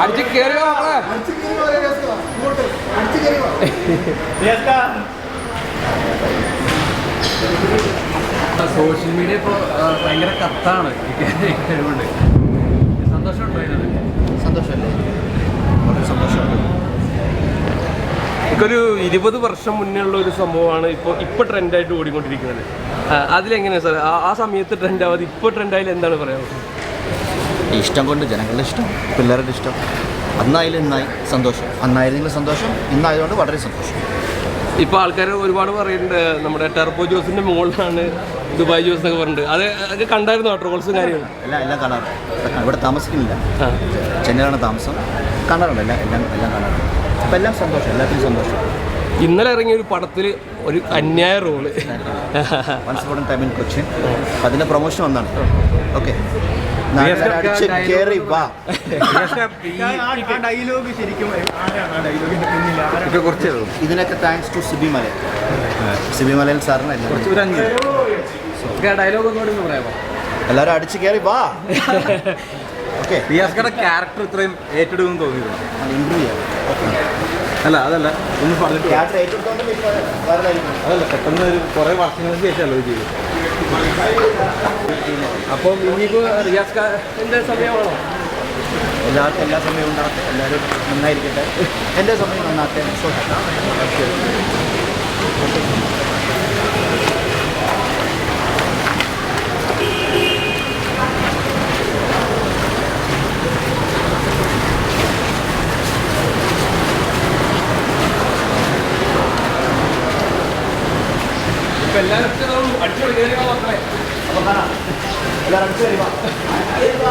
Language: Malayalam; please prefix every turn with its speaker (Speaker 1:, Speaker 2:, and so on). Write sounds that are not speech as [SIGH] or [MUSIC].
Speaker 1: അടിച്ച് കയറിയോ
Speaker 2: സോഷ്യൽ മീഡിയ ഇപ്പോൾ ഭയങ്കര കത്താണ്. കഴിവുണ്ട്
Speaker 1: ഒരു ഇരുപത് വർഷം മുന്നേ ഉള്ള ഒരു സംഭവമാണ് ഇപ്പോൾ ഇപ്പോൾ ട്രെൻഡായിട്ട് ഓടിക്കൊണ്ടിരിക്കുന്നത്. അതിലെങ്ങനെയാണ് സാർ ആ സമയത്ത് ട്രെൻഡ് ആവാതെ ഇപ്പോൾ ട്രെൻഡായാലും എന്താണ് പറയാനുള്ളത്
Speaker 3: ഇഷ്ടം കൊണ്ട് ജനങ്ങളുടെ ഇഷ്ടം പിള്ളേരുടെ ഇഷ്ടം. അന്നായാലും ഇന്നായി സന്തോഷം. അന്നായിരുന്നെങ്കിലും സന്തോഷം ഇന്നായതുകൊണ്ട് വളരെ സന്തോഷം.
Speaker 1: ഇപ്പോൾ ആൾക്കാർ ഒരുപാട് പറയുന്നുണ്ട് നമ്മുടെ ടെർബോ ജോസിന്റെ മുകളിലാണ് ദുബായ് ജോസ് എന്നൊക്കെ പറഞ്ഞിട്ട്. അത് അത് കണ്ടായിരുന്നു? ട്രോൾസും കാര്യങ്ങളും?
Speaker 3: എല്ലാം എല്ലാം കാണാറുണ്ട്. ഇവിടെ താമസിക്കുന്നില്ല. ചെന്നൈയിലാണ് താമസം. കാണാറുണ്ട് എല്ലാം എല്ലാം എല്ലാം കാണാറുണ്ട് അപ്പം എല്ലാം സന്തോഷം എല്ലാത്തിനും സന്തോഷം.
Speaker 1: ഇന്നലെ ഇറങ്ങിയ ഒരു പടത്തിൽ ഒരു അന്യായ role.
Speaker 3: Once upon time in Cochin അതിന്റെ പ്രൊമോഷൻ വന്നാണ്. ഓക്കെ
Speaker 4: ഡയലോഗ് ശരിക്കും
Speaker 3: ഇതിനൊക്കെ താങ്ക്സ് ടു സിബി മലയൻ. സിബി മലയൻ സാറിന്
Speaker 2: ഡയലോഗ് ഒന്നുകൂടി ഒന്ന് പറയാമോ?
Speaker 3: എല്ലാവരും അടിച്ച് കയറി വാ. [LAUGHS]
Speaker 2: റിയാസ്കയുടെ ക്യാരക്ടർ ഇത്രയും
Speaker 3: ഇമ്പ്രൂവ് ചെയ്യാം
Speaker 2: അല്ല അതല്ല. ഒന്ന് പറഞ്ഞിട്ട് അതല്ല പെട്ടെന്ന് ഒരു കുറേ വർഷങ്ങൾക്ക് ശേഷമല്ലോ ഇത് ചെയ്തു
Speaker 1: അപ്പം ഇനിയിപ്പോൾ റിയാസ് ഖാന്റെ സമയമാണോ?
Speaker 3: എല്ലാവർക്കും എല്ലാ സമയവും ഉണ്ടാകട്ടെ എല്ലാവരും നന്നായിരിക്കട്ടെ. എന്റെ സമയം നന്നാകട്ടെ.
Speaker 1: എല്ലാവരും അടിച്ചു കയറി മക്കളെ
Speaker 3: എല്ലാവരും അടിച്ച് കയറി വാ.